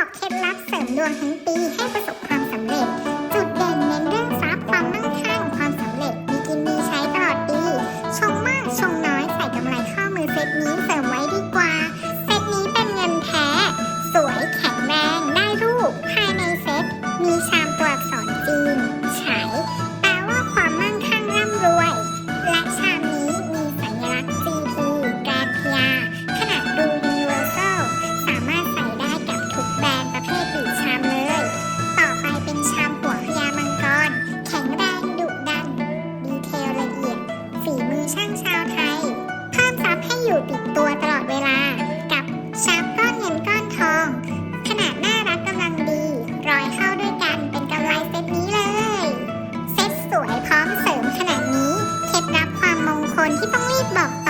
บอกเคล็ดลับเสริมดวงทั้งปีให้ประสบความสำเร็จ ช่างชาวไทย เพิ่มทรัพย์ให้อยู่ติดตัวตลอดเวลา กับชาร์ปก้อนเงินก้อนทอง ขนาดน่ารักกำลังดีรอยเข้าด้วยกันเป็นกำไรเซตนี้เลย เซตสวยพร้อมเสริมขนาดนี้ เคล็ดลับความมงคลที่ต้องรีบบอกต่อ